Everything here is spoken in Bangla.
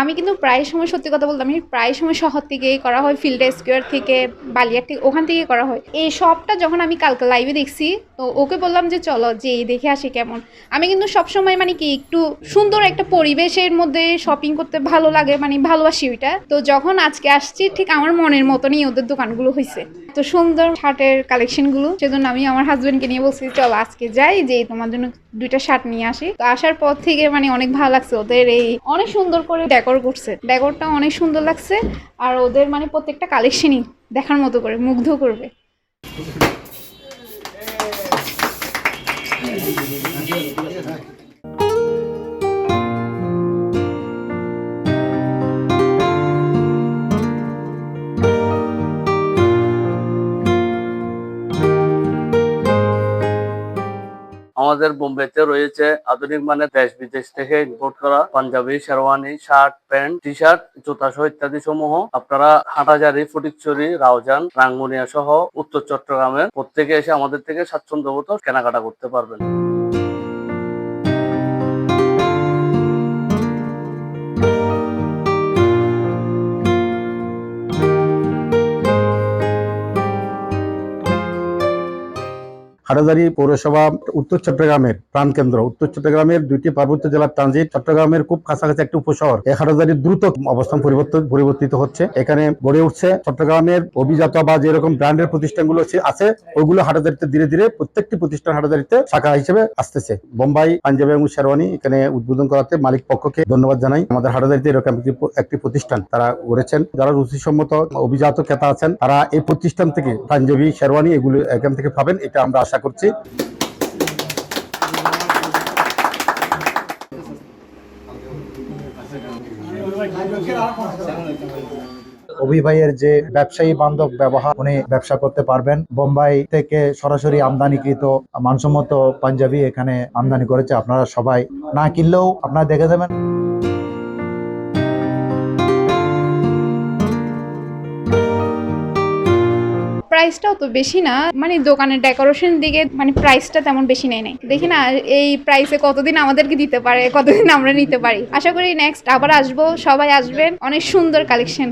আমি কিন্তু প্রায় সময় সত্যি কথা বলতে আমি প্রায় সময় শহর থেকেই করা হয় ফিল্ড স্কোয়ার থেকে বালিয়ার থেকে, ওখান থেকে করা হয়। এই সবটা যখন আমি কালকে লাইভে দেখছি, তো ওকে বললাম যে চলো যে দেখে আসি কেমন। আমি কিন্তু সবসময় মানে কি একটু সুন্দর একটা পরিবেশের মধ্যে শপিং করতে ভালো লাগে মানে ভালোবাসি ওইটা। তো যখন আজকে আসছি, ঠিক আমার মনের মতনই ওদের দোকানগুলো হয়েছে তো সুন্দর শার্টের কালেকশনগুলো সেজন্য আমি আমার হাজবেন্ডকে নিয়ে বলছি, চল আজকে যাই যে তোমার জন্য দুইটা শার্ট নিয়ে আসি। তো আসার পর থেকে মানে অনেক ভালো লাগছে ওদের এই অনেক সুন্দর করে ডেকোর করছে। ডেকোরটা অনেক সুন্দর লাগছে আর ওদের মানে প্রত্যেকটা কালেকশনই দেখার মতো করে, মুগ্ধ করবে। আমাদের বোম্বেতে রয়েছে আধুনিক মানে দেশ বিদেশ থেকে ইম্পোর্ট করা Punjabi, sherwani shirt pant T shirt জুতা সহ ইত্যাদি সমূহ। আপনারা হাটাজারি ফটিকচুরি রাউজান, রাঙ্গুনিয়া সহ উত্তর চট্টগ্রামের প্রত্যেকে এসে আমাদের থেকে স্বাচ্ছন্দ্যবোধ কেনাকাটা করতে পারবেন। হাটাজারি পৌরসভা উত্তর চট্টগ্রামের প্রাণকেন্দ্র। উত্তর চট্টগ্রামের দুইটি পার্বত্য জেলার ট্রানজিট চট্টগ্রামের খুব কাছাকাছি একটি উপশহর। এই হাটাজারি দ্রুত অবস্থান পরিবর্তন পরিবর্তিত হচ্ছে। এখানে গড়ে উঠছে চট্টগ্রামের অভিজাত বা যেরকম ব্র্যান্ডের প্রতিষ্ঠানগুলো আছে- ওইগুলো হাটাজারিতে ধীরে ধীরে প্রত্যেকটি প্রতিষ্ঠান হাটাজারিতে শাখা হিসেবে আসতেছে। বোম্বাই, পাঞ্জাবি এবং শেরওয়ানি এখানে উদ্বোধন করাতে মালিক পক্ষকে ধন্যবাদ জানাই। আমাদের হাটাজারিতে এরকম একটি প্রতিষ্ঠান তারা গড়েছেন। যারা রুচিসম্মত অভিজাত ক্রেতা আছেন, তারা এই প্রতিষ্ঠান থেকে পাঞ্জাবি, শেরওয়ানি এগুলো এখান থেকে পাবেন। এটা আমরা আশা করছি। অভি যে ব্যবসায়ী বান্ধব ব্যবহার, উনি ব্যবসা করতে পারবেন। বোম্বাই থেকে সরাসরি আমদানিকৃত মানসম্মত পাঞ্জাবি এখানে আমদানি করেছে। আপনারা সবাই না কিনলেও আপনারা দেখে দেবেন প্রাইসটাও তো বেশি না। মানে দোকানের ডেকোরেশন দিকে মানে প্রাইসটা তেমন বেশি নেই নাই। দেখি না, এই প্রাইসে কতদিন আমাদেরকে দিতে পারে, কতদিন আমরা নিতে পারি। আশা করি নেক্সট আবার আসব, সবাই আসবেন। অনেক সুন্দর কালেকশন